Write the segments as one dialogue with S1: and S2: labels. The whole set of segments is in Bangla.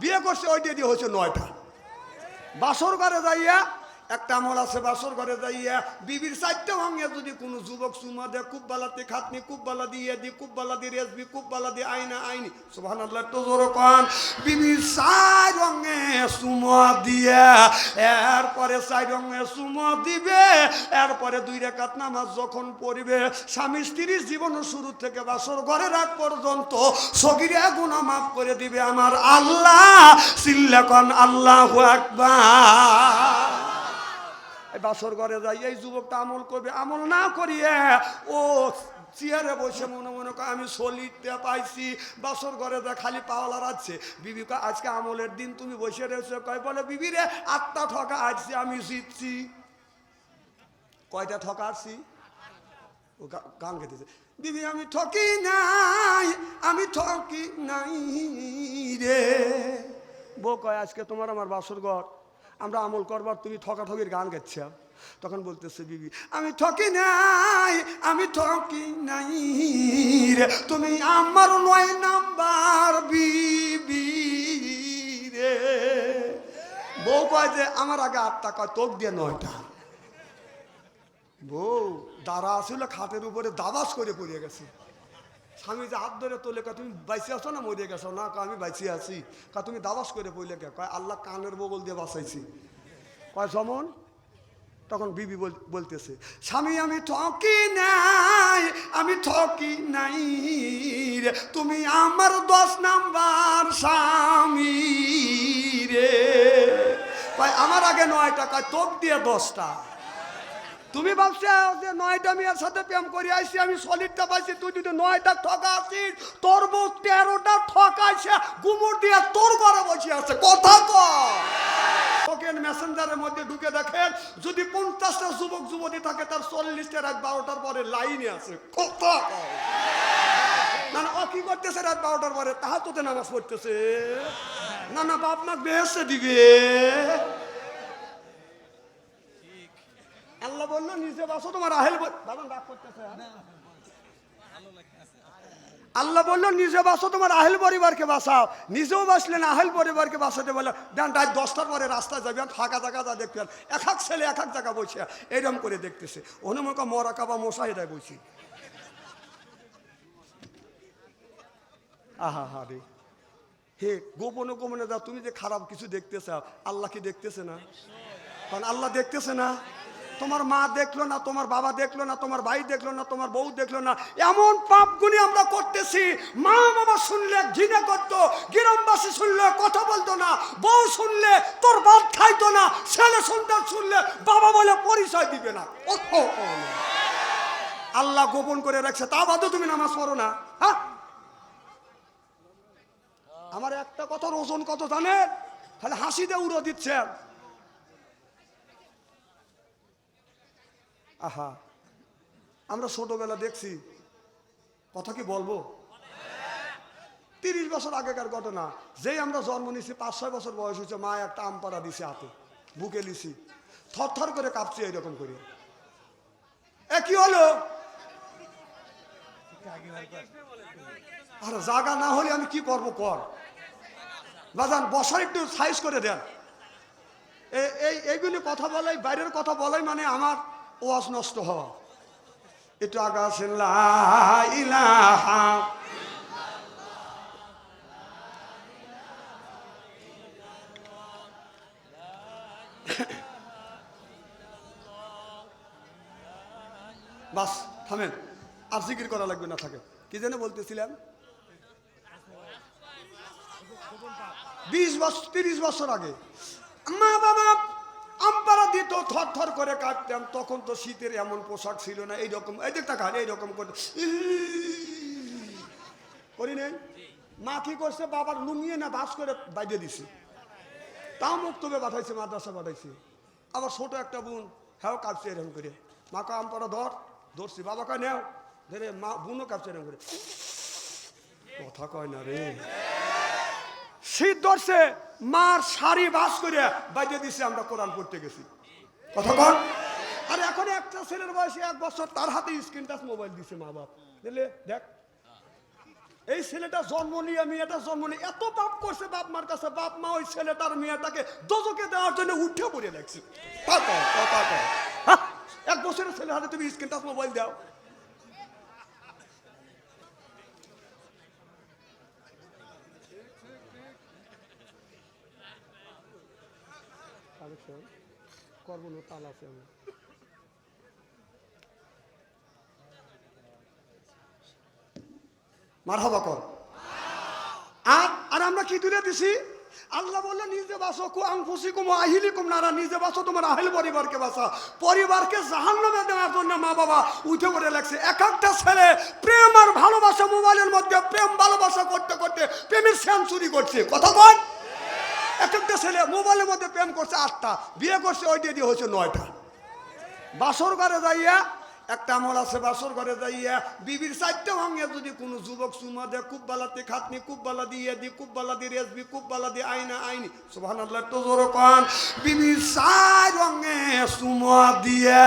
S1: বিয়ে করছে ওইটা দিয়ে হয়েছে নয়টা। বাসর ঘরে যাইয়া একটা আমল আছে বাসর ঘরে যাইয়া, বিবির চারটে ভাঙে যদি কোনো যুবক সুমা দে খুব বালাতে খাতনি খুব বালা দিয়ে দি, খুব বালা দিয়ে রেসবি খুব বালা দিয়ে আইনা, আইনি। আল্লাহ তো জোর কন। বিবির চার রঙে সুমা দিয়ে, এরপরে চার রঙে সুমা দিবে, এরপরে দুই রেখাত নামাজ যখন পড়িবে, স্বামী স্ত্রীর জীবন শুরু থেকে বাসর ঘরে রাত পর্যন্ত সগিরে গুণা মাফ করে দিবে আমার আল্লাহ। সিল্লাকন আল্লাহ আকবার। বাসর ঘরে যাই এই যুবকটা আমল করবে আমল না করিয়ে ও চেয়ারে বসে মনে মনে করে আমি সলিতে পাইছি বাসর ঘরে যা খালি পাওয়ালার আছে। বিবি কয়, আজকে আমলের দিন তুমি বসে রয়েছে। কয় বলে বিবি রে আটটা ঠকা আসছি আমি জিতছি। কয়টা ঠকা আসছি ও গান গেতেছে। দিদি আমি ঠকি নাই আমি ঠকি নাই রে। বউ কয় আজকে তোমার আমার বাসর ঘর। আমরা আমল করবার তুমি ঠকাঠকির গান গাচ্ছ তখন বলতেছে বিবি, আমি ঠকি নাই, আমি ঠকি নাই রে। তুমি আমার নয় নাম্বার বিবি রে। বউ কয় যে, আমার আগে আটটা কয়, তোক দিয়ে নয়টা। বউ দাঁড়া আসলে খাটের উপরে দাবাস করে পড়ে গেছে। স্বামী যে হাত ধরে তোলে, কয়, তুমি বাইসে আছো না মরে গেছো? না, কয়, আমি বাইসে আছি। কয়, তুমি দাবাস করে পড়লে কে? কয়, আল্লাহ কানের বগল দিয়ে বাঁচাইছি। কয়, সমন? তখন বিবি বল- বলতেছে, স্বামী, আমি ঠকি নাই, আমি ঠকি নাই রে। তুমি আমার দশ নাম্বার স্বামী রে। কয়, আমার আগে নয়টা, কয়, তোক দিয়ে দশটা। তুমি ভাবছ যে নয়টা মেয়ের সাথে প্রেম করে আসছি আমি সলিডটা পাইছি, তুই যদি নয়টা ঠকা আছিস তোর বউ তেরোটা ঠকাইছে গুমুর দিয়ে তোর ঘরে বসে আছে, কথা কর টোকেন মেসেঞ্জারের মধ্যে ঢুকে দেখেন, যদি পঞ্চাশটা যুবক যুবতী থাকে, তার চল্লিশটা রাত বারোটার পরে লাইনে আছে, কথা না না, ও কি করতেছে রাত বারোটার পরে? তাহা তোতে নামাজ পড়তেছে। না না, বাপ মা বেহেসে দিবে আল্লাহ বলল নিজে তোমার আহেল ব- হ্যাঁ? আল্লাহ বলল, নিজে বাসো তোমার আহেল পরিবারকে বাসাও। নিজেও বাসলেন, আহেল পরিবারকে বাসাতে বলে দেন রাত দশটার পরে রাস্তায় যাবেন ফাঁকা জায়গা যা দেখবেন এক এক ছেলে এক এক জায়গা বসে এরকম করে দেখতেছে। অনুমকা মরা কাবা মশাহিদায় বসি। আহা হা রে। হে, গোপনে গোপনে যা, তুমি যে খারাপ কিছু দেখতেছ, আল্লাহ কি দেখতেছে না? কারণ আল্লাহ দেখতেছে না। তোমার মা দেখল না, তোমার বাবা দেখল না, তোমার ভাই দেখল না, তোমার বউ দেখল না। এমন পাপগুনি আমরা করতেছি। মা বাবা শুনলে ঘৃণা করতো, গ্রামবাসী শুনলে কথা বলতো না, বউ শুনলে তোর বাপ খাইতো না, ছেলে সন্তান শুনলে বাবা বলে পরিচয় দিবে না। আল্লাহ গোপন করে রাখছে, তা বাদও তুমি নামাজ পড়ো না হ্যাঁ? আমার একটা কথার ওজন কত জানেন? তাহলে হাসি দিয়ে উড়ো দিচ্ছেন। আহা, আমরা ছোটবেলা দেখছি, কথা কি বলব? তিরিশ বছর আগেকার ঘটনা, যেই আমরা জন্ম নিছি পাঁচ ছয় বছর বয়স হয়েছে, মা একটা আমপাড়া দিছে হাতে, বুকে লিছি থর থর করে কাঁপছি এরকম করে। এ কি হলো? আর জাগা না হলে আমি কি করব কর? বাজান, বসার একটু সাইজ করে দেন। এই, এইগুলি কথা বলাই, বাইরের কথা বলাই মানে আমার ওয়াজ নষ্ট হওয়া। একটু আগা বাস, থামেন। আর জিকির করা লাগবে না, থাকে। কি যেন বলতেছিলাম? বিশ বছর, তিরিশ বছর আগে। মা বাবা আমপারা দিত থর থর করে কাটতাম, তখন তো শীতের এমন পোশাক ছিল না, এইরকম, এই দেখতে খান এইরকম করে। করি নেই? মা কি করছে? বাবার লুঙিয়ে না বাস করে বাইরে দিছে। তাও মুক্তবে পাঠাইছে, মাদ্রাসা পাঠাইছে। আবার ছোট একটা বোন হ্যাঁ কাঁপছে এরকম করে। মা মাকে আমপারা, ধর, ধরছি বাবাকে নেও। ধরে মা, বোনও কাঁপছে এরকম করে। কথা কয় না রে। শীত ধরছে মার শাড়ি বাস করে বাইরে দিছে আমরা কোরআন পড়তে গেছি। কথা কন? আর এখন একটা ছেলের বয়সে এক বছর তার হাতে স্ক্রিন টাচ মোবাইল দিছে মা বাপ। বুঝলে দেখ। এই ছেলেটা জন্ম নিয়ে মেয়েটা জন্ম নিয়ে এত পাপ করছে বাপ মার কাছে। বাপ মা ওই ছেলেটার মেয়েটাকে দোজকে দেওয়ার জন্য উঠে পড়ে। হ্যাঁ, এক বছরের ছেলে হাতে তুমি স্ক্রিন টাচ মোবাইল দাও। করব না তাল আছে আমি মারহাবা কর। আর আর আমরা কি তুলে দিছি? আল্লাহ বলল, নিজে বাসো কু আংফুসি কুম আহিলি কুম নারা। নিজে বাসো তোমার আহিল পরিবারকে বাসা পরিবারকে জাহান্নামে দেওয়ার জন্য মা বাবা উঠে পড়ে লাগছে। এক একটা ছেলে প্রেম আর ভালোবাসা মোবাইলের মধ্যে প্রেম ভালোবাসা করতে করতে প্রেমের সেঞ্চুরি করছে। কথা বল। এক একটা ছেলে মোবাইলের মধ্যে প্রেম করছে আটটা, বিয়ে করছে ওইটা দিয়ে হয়েছে নয়টা। বাসর ঘরে যাইয়া একটা আমল আছে, বাসর ঘরে যাইয়া বিবির চারটে ভাঙে যদি কোনো যুবক সুমা দে খুব বালাতে খাতনি, খুব বালা দিয়ে দি, খুব বালা দিয়ে রেসবি খুব বালা দিয়ে আইনা, আইনি। আল্লাহ তো জোর কান। বিবির চার রঙে সুমা দিয়ে,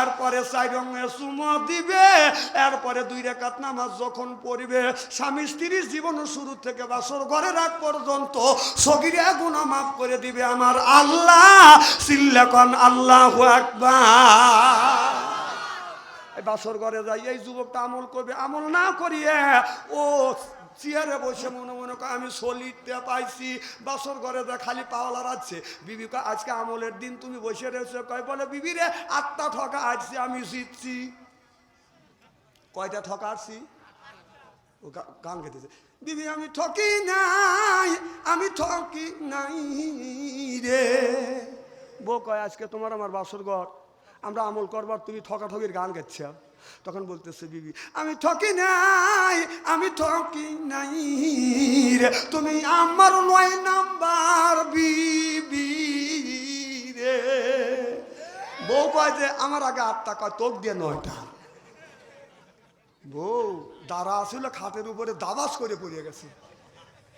S1: এরপরে চার রঙে সুমা দিবে, এরপরে দুই রেখাত নামাজ যখন পড়িবে, স্বামী স্ত্রীর জীবন শুরু থেকে বাসর ঘরে রাখ পর্যন্ত সগিরে গুণা মাফ করে দিবে আমার আল্লাহ। সিল্লাকন আল্লাহ আকবার। বাসর ঘরে যাই এই যুবকটা আমল করবে আমল না করিয়ে ও চেয়ারে বসে মনে মনে করে আমি সলিতে পাইছি বাসর ঘরে যা খালি পাওয়ালার আছে বিবি কয়, আজকে আমলের দিন তুমি বসে রয়েছে। কয় বলে বিবি রে আটটা ঠকা আসছি আমি জিতছি। কয়টা ঠকা আসছি ও গান গেতেছে। দিদি আমি ঠকি নাই আমি ঠকি নাই রে। বউ কয় আজকে তোমার আমার বাসর ঘর। আমরা আমল করবার তুমি ঠকাঠকির গান গাচ্ছ। তখন বলতেছে বিবি, আমি ঠকি নাই, আমি ঠকি নাই রে। তুমি আমার নয় নাম্বার বিবি রে। বউ কয় যে, আমার আগে আটটা কয় তোক দিয়ে নয়টা। বউ দাঁড়া আসলে খাতের উপরে দাবাস করে পড়ে গেছে।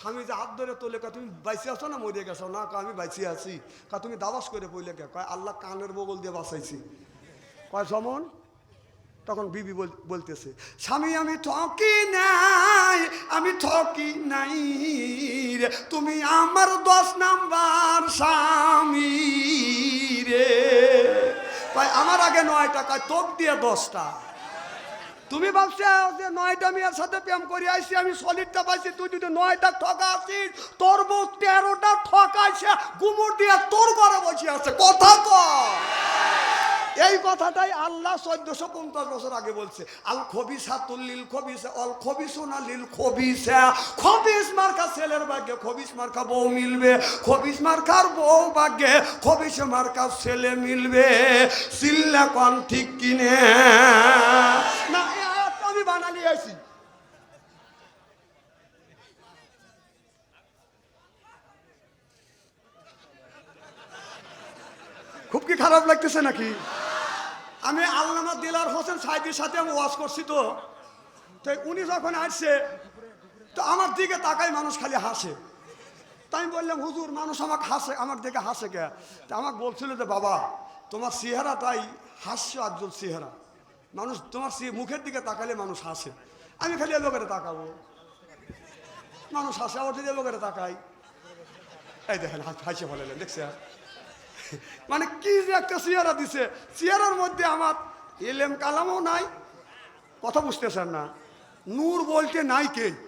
S1: স্বামী যে হাত ধরে তোলে কা তুমি বাইসে আছো না মরে গেছো? না কা আমি বাইসে আছি। কা তুমি দাবাস করে পড়লে কে? কয়, আল্লাহ কানের বগল দিয়ে বাঁচাইছি। কয়, সমন? তখন বিবি বল- বলতেছে, স্বামী, আমি ঠকি নাই, আমি ঠকি নাই রে। তুমি আমার দশ নাম্বার স্বামী রে। কয়, আমার আগে নয় টাকা তোক দিয়ে দশটা। তুমি ভাবছ যে নয়টা মেয়ের সাথে প্রেম করে আইসি আমি সলিডটা পাইছি, তুই যদি নয়টা ঠকা আছিস তোর বউ তেরোটা ঠকাইছে গুমুর দিয়ে তোর ঘরে বসে আছে, কথা ক। এই কথাটাই আল্লাহ চোদ্দশো পঞ্চাশ বছর আগে বলছে, আল খবিসা তুল্লিল খবিসা, অল খবিসোনা লিল খবিসা। খবিস মার্কা ছেলের ভাগ্যে, খবিস মার্কা বউ মিলবে, খবিস মার্কার বউ ভাগ্যে, খবিস মার্কা ছেলে মিলবে। সিল্লা কন ঠিক কিনে। না আমি বানালি আছি খুব কি খারাপ লাগতেছে নাকি? আমি আল্লামা দিলার হোসেন সাহেবের সাথে আমি ওয়াজ করছি তো। তো উনি যখন আসছে, তো আমার দিকে তাকাই মানুষ খালি হাসে। তাই আমি বললাম, হুজুর, মানুষ আমাকে হাসে, আমার দিকে হাসে কে? তা আমাকে বলছিল যে, বাবা, তোমার চেহারা তাই হাস্য আজ্জল চেহারা। মানুষ তোমার সে মুখের দিকে তাকালে মানুষ হাসে। আমি খালি এ করে তাকাবো। মানুষ হাসে, আবার যদি লোকেরা তাকাই। এই দেখেন, হাস- ফেলেন দেখছে মানে কি যে একটা চেয়ারা দিছে। চেয়ারার মধ্যে আমার এলেম কালামও নাই, কথা বুঝতেছেন না। নূর বলতে নাই কে?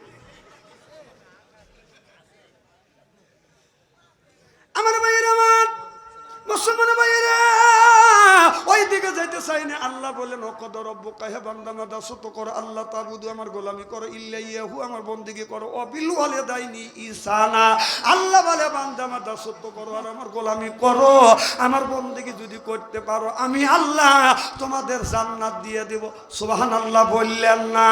S1: আল্লাহ বলেন অকদ রব্ব কাহে বান্দামা দাসত করো, আল্লাহ তাবুদু আমার গোলামি করো ইল্লা ইয়াহু আমার বন্দিগি করো, অবিলু আলে দাইনি ইসানা আল্লাহ বলে বান্দামা দাসত্ব করো, আর আমার গোলামি করো, আমার বন্দিগি যদি করতে পারো, আমি আল্লাহ তোমাদের জান্নাত দিয়ে দেব। সুবহান আল্লাহ বললেন না।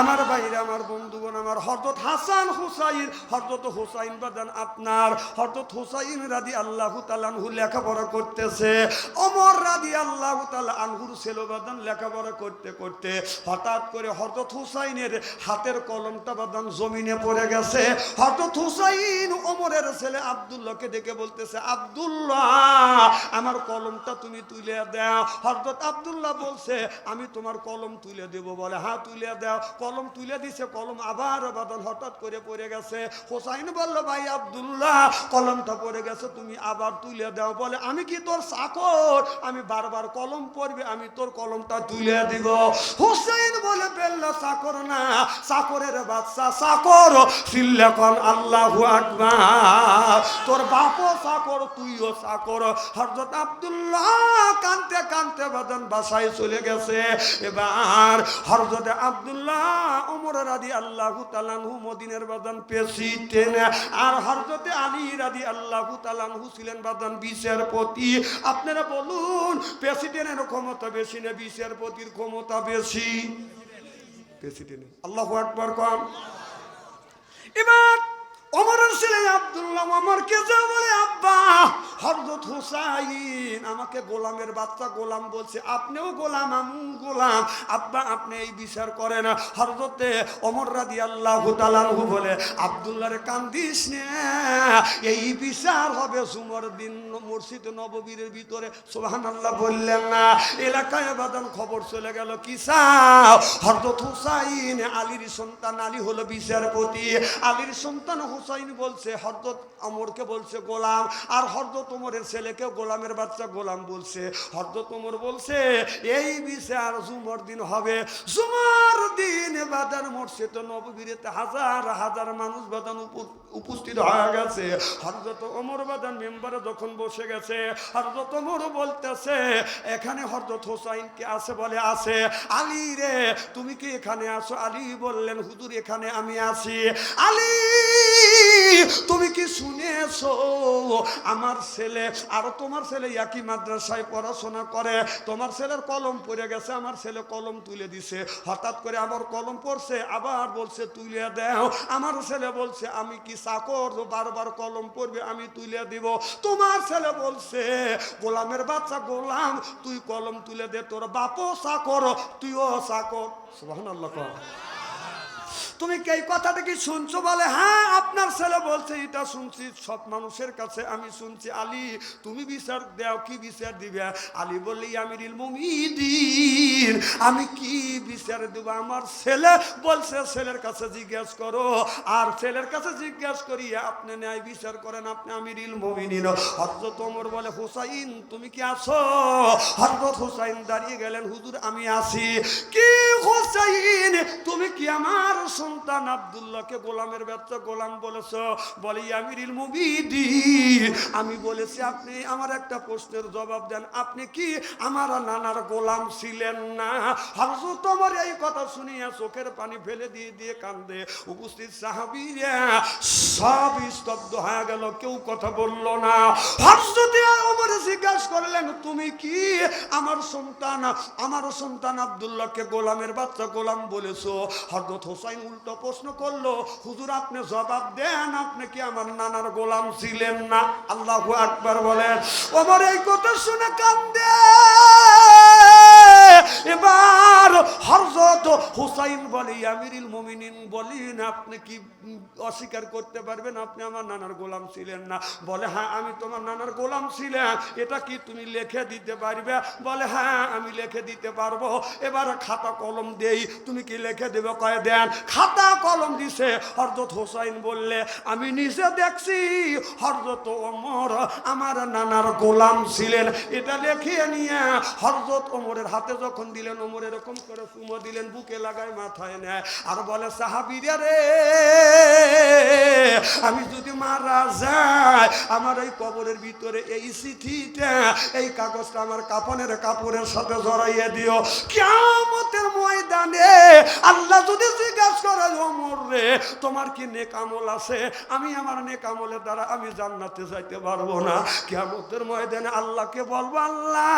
S1: আমার বাইরে আমার বন্ধুগণ, আমার হরদত হাসান হুসাইন হরদত হুসাইন বাদান আপনার হরদত হুসাইন রাদি আল্লাহ তালানহু লেখাপড়া করতেছে অমর রাদি আল্লাহ তালা আনহুর ছেলেবাদান লেখাপড়া করতে করতে হঠাৎ করে হরদত হুসাইনের হাতের কলমটা বাদান জমিনে পড়ে গেছে। হরদত হুসাইন অমরের ছেলে আবদুল্লাহকে ডেকে বলতেছে, আবদুল্লাহ, আমার কলমটা তুমি তুলে দাও। হরদত আবদুল্লাহ বলছে, আমি তোমার কলম তুলে দেব বলে। হ্যাঁ তুলে দাও। কলম তুলে দিছে, কলম আবার বাদন হঠাৎ করে পড়ে গেছে। হোসাইন বলল, ভাই আবদুল্লাহ, কলমটা পড়ে গেছে, তুমি আবার তুলে দাও। বলে, আমি কি তোর চাকর? আমি বারবার কলম পড়বে, আমি তোর কলমটা তুলে দিব। হোসেন বলে ফেলল চাকর না, চাকরের বাচ্চা চাকর। সিল্লাকন আল্লাহ আকবার। তোর বাপও চাকর, তুইও চাকর। হরজত আব্দুল্লাহ কানতে কানতে বাদন বাসায় চলে গেছে। এবার হরজত আব্দুল্লাহ ওমর রাদি আল্লাহ তালানহু মদিনের বাদান পেশিতেন আর হরজতে আলী রাদি আল্লাহ তালানহু ছিলেন বাদান বিশের প্রতি। আপনারা বলুন প্রেসিডেন্টের ক্ষমতা বেশি না বিশের প্রতির ক্ষমতা বেশি? প্রেসিডেন্ট আল্লাহ আকবর কম। এবার অমরের ছেলে আব্দুল্লাহ অমরকে যা বলে, আব্বা হরদত হুসাইন আমাকে গোলামের বাচ্চা গোলাম বলছে। আপনিও গোলাম আমি গোলাম। আব্বা, আপনি এই বিচার করেন। হরদতে অমর রাদি আল্লাহ তালানহু বলে, আবদুল্লাহরে কান্দিস এই বিচার হবে সুমর দিন মসজিদ নববীরের ভিতরে। সোহান আল্লাহ বললেন না। এলাকায় বাদান খবর চলে গেল, কি চাও? হরদত হুসাইন, আলীর সন্তান, আলী হলো বিচারপতি। আলীর সন্তান হুসাইন বলছে হরদত অমরকে বলছে, গোলাম। আর হরদত ওমরের ছেলেকে গোলামের বাচ্চা গোলাম বলছে। হরদত ওমর বলছে, এই বিচার জুমর দিন হবে। জুমার দিন বাদান মসজিদ নববীরেতে হাজার হাজার মানুষ বাদান উপস্থিত হয়ে গেছে। হরদত ওমর বাদান মেম্বারে যখন বসে গেছে হরদত ওমর বলতেছে, এখানে হরদত হোসাইন কে আছে বলে আছে? আলী রে, তুমি কি এখানে আসো আলী বললেন, হুজুর, এখানে আমি আছি। আলী তুমি কি শুনেছ? আমার ছেলে, আর তোমার ছেলে একই মাদ্রাসায় পড়াশোনা করে। তোমার ছেলের কলম পড়ে গেছে, আমার ছেলে কলম তুলে দিছে। হঠাৎ করে আমার কলম পড়ছে, আবার বলছে, তুলে দাও। আমার ছেলে বলছে, আমি কি চাকর? বারবার কলম পড়বে, আমি তুলে দিব। তোমার ছেলে বলছে, গোলামের বাচ্চা, গোলাম, তুই কলম তুলে দে, তোর বাপও চাকর, তুইও চাকর। সুবহানাল্লাহ কর তুমি কি কথাটা কি শুনছো বলে? হ্যাঁ আপনার ছেলে বলছে, এটা শুনছি, সব মানুষের কাছে আমি শুনছি। আলী, তুমি বিচার দাও, কি বিচার দিবে? আলী বললি, আমিরিল মুমিদিন আমি কি বিচার দেব? আমার ছেলে বলছে, ছেলের কাছে জিজ্ঞেস করো। আর ছেলের কাছে জিজ্ঞেস করিয়ে, আপনি ন্যায় বিচার করেন, আপনি আমিরিল মুমিনিন। হযরত ওমর বলে, হুসাইন, তুমি কি আছো? হযরত হুসাইন দাঁড়িয়ে গেলেন, হুজুর, আমি আছি। কি হুসাইন, তুমি কি আমার সন্তান আব্দুল্লাহকে গোলামের বাচ্চা গোলাম বলেছ। বলি আমিরিল মুবিদি আমি বলেছি, আপনি আমার একটা প্রশ্নের জবাব দেন। আপনি কি আমার নানার গোলাম ছিলেন না? হযরত আমার এই কথা শুনিয়া চোখের পানি ফেলে দিয়ে দিয়ে কান্দে। উপস্থিত সাহাবীরা সব স্তব্ধ হয়ে গেল, কেউ কথা বলল না। হযরত ওমর জিজ্ঞাসা করলেন, তুমি কি আমার সন্তান আমার সন্তান আব্দুল্লাহকে গোলামের বাচ্চা গোলাম বলেছ? হরদত হোসাইন উল্টো প্রশ্ন করল, হুজুর, আপনি জবাব দেন, আপনি কি আমার নানার গোলাম ছিলেন না? আল্লাহ আকবার বলেন, ওমর এই কথা শুনে কান্দে। এবার হরজত হুসাইন বলে, আমিরুল মুমিনিন, বলেন, আপনি কি অস্বীকার করতে পারবেন? আপনি আমার নানার গোলাম ছিলেন না। বলে হ্যাঁ আমি তোমার নানার গোলাম ছিলাম। এটা কি তুমি লিখে দিতে পারবে? বলে হ্যাঁ আমি লিখে দিতে পারব। এবার খাতা কলম দেই। তুমি কি লিখে দেবে? কয়ে দেন। খাতা কলম দিছে। হরজত হোসাইন বললে, আমি নিজে দেখছি হরজত ওমর আমার নানার গোলাম ছিলেন। এটা লিখিয়ে নিয়ে হরজত ওমরের হাতে যখন দিলেন ওমর এরকম করে চুমো দিলেন, বুকে লাগায় মাথায় নেয়। আর বলে সাহাবিরা রে আমি যদি মারা যাই, আমার এই কবরের ভিতরে এই চিঠিটা, এই কাগজটা আমার কাপনের কাপড়ের সাথে জড়াইয়ে দিও। কেমতের ময়দানে আল্লাহ যদি জিজ্ঞাসা করে, ওমর রে, তোমার কি নেকামল আছে? আমি আমার নেকামলের দ্বারা আমি জান্নাতে যাইতে পারব না। কেমতের ময়দানে আল্লাহকে বলব, আল্লাহ,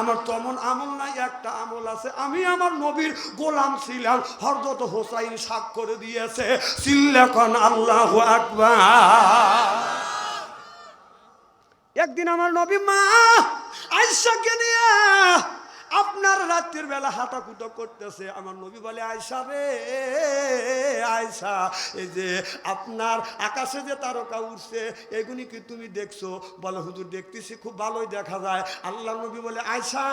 S1: আমার তেমন আমল নাই, একটা আমল আছে। আমি আমার নবীর গোলাম ছিলাম হরদত হোসাইন স্বাক্ষর দিয়েছে সিল্লাখন আল্লাহ একদিন আমার নবী, মা আইসাকে নিয়ে আপনার রাত্রির বেলা হাঁটাকুটো করতেছে। আমার নবী বলে আয়সা রে আয়সা এই যে আপনার আকাশে যে তারকা উঠছে এগুলি কি তুমি দেখছ? বলে, হুজুর, দেখতেছি, খুব ভালোই দেখা যায়। আল্লাহ নবী বলে আয়সা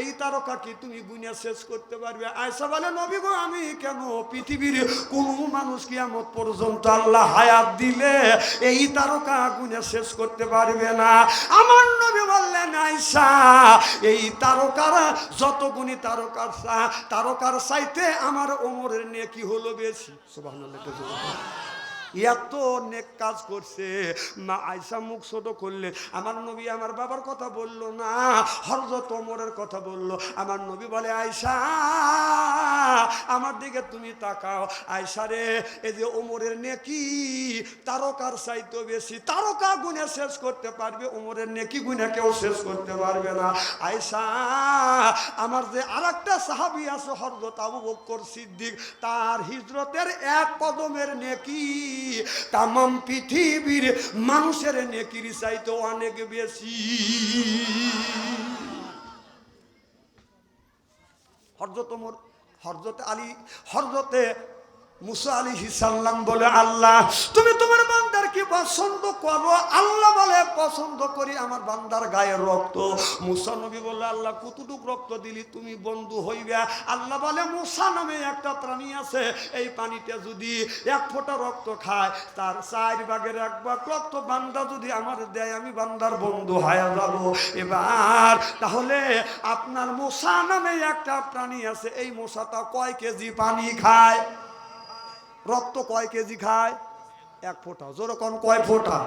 S1: এই তারকা কি তুমি গুনিয়া শেষ করতে পারবে? আয়সা বলে, নবী গো, আমি কেন পৃথিবীর কোনো মানুষ কি আমার পর্যন্ত আল্লাহ হায়াত দিলে এই তারকা গুনিয়া শেষ করতে পারবে না? আমার নবী বললেন আয়সা এই তারকারা যত গুণী তারকার তারকার চাইতে আমার ওমরের নিয়ে কি হলো বেশি বলো। এত নেক কাজ করছে। মা আয়সা মুখ ছোট করলে, আমার নবী আমার বাবার কথা বলল না হরজত ওমরের কথা বলল। আমার নবী বলে আয়সা আমার দিকে তুমি তাকাও। আয়সা রে, এই যে ওমরের নেকি, তারকার চাইতে বেশি, তারকা গুণে শেষ করতে পারবে, ওমরের নেকি গুণে কেউ শেষ করতে পারবে না। আয়সা আমার যে আর একটা সাহাবি আছে হরজত আবু বক্কর সিদ্দিক, তার হিজরতের এক কদমের নেকি। তামাম পৃথিবীর মানুষের নেকির চাইতে অনেক বেশি। হরজত মোর হরজত আলী হরজতে মুসা আলী হিসাল্লাম বলে, আল্লাহ, তুমি তোমার কি পছন্দ করো, আল্লাহ বলে পছন্দ করি, আমার বান্দার গায়ের রক্ত। মুসা নবী বলে আল্লাহ, কতটুক রক্ত দিলি তুমি বন্ধু হইবে? আল্লাহ বলে, মুসা নামে একটা প্রাণী আছে, এই পানিতে যদি এক ফোঁটা রক্ত খায়, তার চার ভাগের এক ভাগ রক্ত বান্দা যদি আমার দেয়, আমি বান্দার বন্ধু হায়া যাব। এবার, তাহলে আপনার মশা নামে একটা প্রাণী আছে, এই মশাটা কয় কেজি পানি খায়? রক্ত কয় কেজি খায়? এক ফোঁটা। যেরকম কয় ফোঁটা?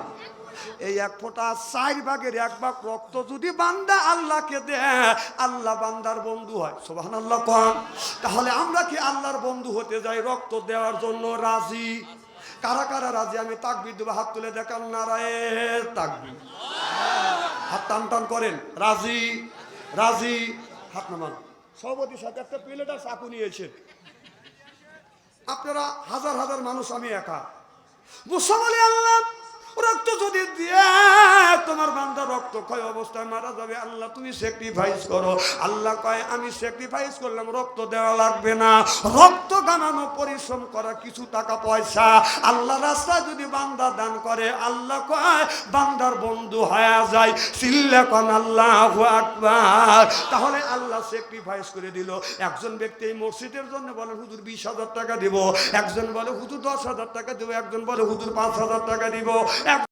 S1: এই এক ফোঁটা, চার ভাগের এক ভাগ রক্ত যদি বান্দা আল্লাহকে দেয়, আল্লাহ বান্দার বন্ধু হয়। সোহান আল্লাহ কন। তাহলে আমরা কি আল্লাহর বন্ধু হতে যাই রক্ত দেওয়ার জন্য রাজি? কারা কারা রাজি? আমি তাকবির দেবো, হাত তুলে দেখান নারায়ের তাকবির। হাত টান টান করেন, রাজি? রাজি? হাত নামান। সভাপতির সাথে একটা প্লেট আর চাকু নিয়েছে আপনারা হাজার হাজার মানুষ, আমি একা। মুসলমানি আল্লাহ রক্ত যদি দিয়ে তোমার বান্দা রক্ত ক্ষয় অবস্থায় মারা যাবে, আল্লাহ তুমি স্যাক্রিফাইস করো। আল্লাহ কয়, আমি স্যাক্রিফাইস করলাম, রক্ত দেওয়া লাগবে না। রক্ত গানানো পরিশ্রম করা, কিছু টাকা পয়সা। আল্লাহ রাস্তায় যদি বান্দা দান করে, আল্লাহ কয়, বান্দার বন্ধু হয়ে যায় সিল্লা কন আল্লাহ আকবার। তাহলে আল্লাহ স্যাক্রিফাইস করে দিল। একজন ব্যক্তি এই মসজিদের জন্য বলে হুজুর, বিশ হাজার টাকা দিব। একজন বলে, হুজুর, দশ হাজার টাকা দিব। একজন বলে, হুজুর, পাঁচ হাজার টাকা দিব। এক